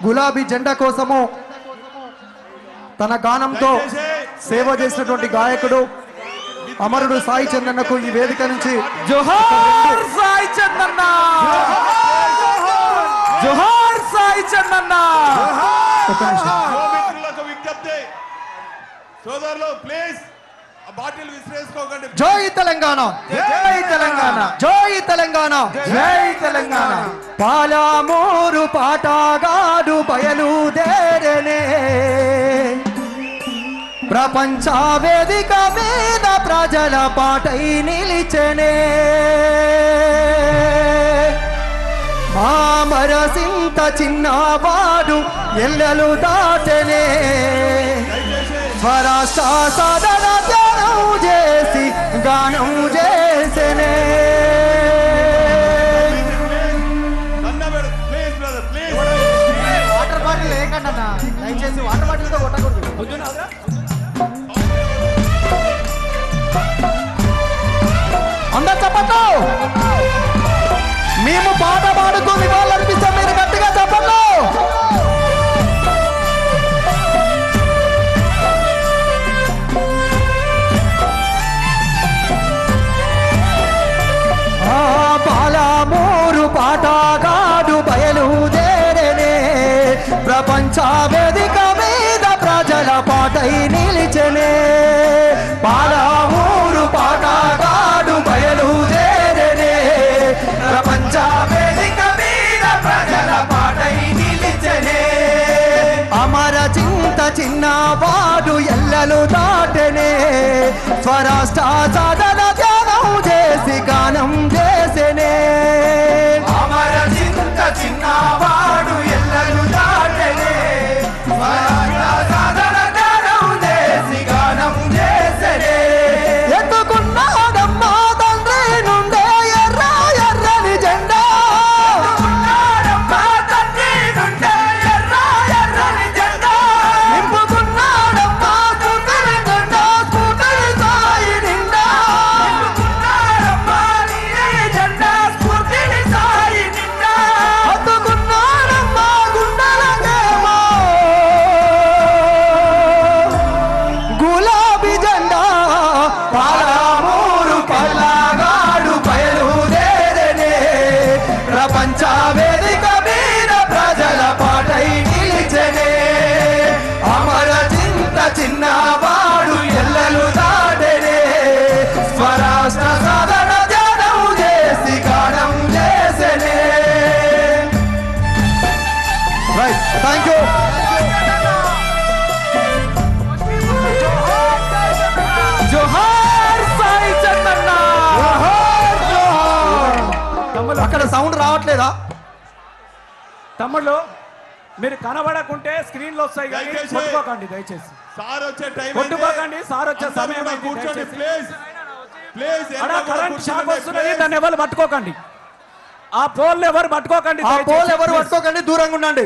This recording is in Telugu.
గులాబీ జెండా కోసము తన గానంతో సేవ చేసినటువంటి గాయకుడు అమరుడు సాయి చందన్నకు ఈ వేదిక నుంచి జోహార్ సాయి చందన్న! జోహార్ సాయి చందన్న! సోదరులు ప్లీజ్ జై తెలంగాణ. జై తెలంగాణ. జై తెలంగాణ. జై తెలంగాణ. పాలామూరు పాటగాడు బయలుదేరనే. ప్రపంచ వేదిక మీద ప్రజల పాటై నిలిచనే. మామరసింత చిన్నవాడు ఎల్లలు దాటనే. స్వరాష్ట్ర సాధన చేసి గానం చేసనే. వాటర్ బాటిల్ లేకండి దయచేసి వాటర్ బాటిల్తో కొట్టకూడదు వేదిక మీద ప్రజల పాటై నిలిచనే. పాల మూడు పాట పాటగాడు బయలుదేరనే ప్రపంచ వేదిక మీద ప్రజల పాటై నిలిచనే. అమర చింత చిన్నవాడు ఎల్లలు దాటనే. స్వరాష్ట్ర రైట్ థ్యాంక్ యూ అక్కడ సౌండ్ రావట్లేదా? తమ్ముళ్ళు మీరు కనబడకుంటే స్క్రీన్లో వస్తాయి కానీ. కొట్టుకోకండి దయచేసి. సార్ వచ్చే టైం కొట్టుకోకండి సార్ వచ్చే సమయం కూర్చోండి. ప్లీజ్. ప్లీజ్ కరెంట్ షాక్ వస్తున్నది దాన్ని ఎవరు పట్టుకోకండి. ఆ పోల్ ఎవరు పట్టుకోకండి ఆ. పోల్ ఎవరు పట్టుకోకండి దూరంగా ఉండండి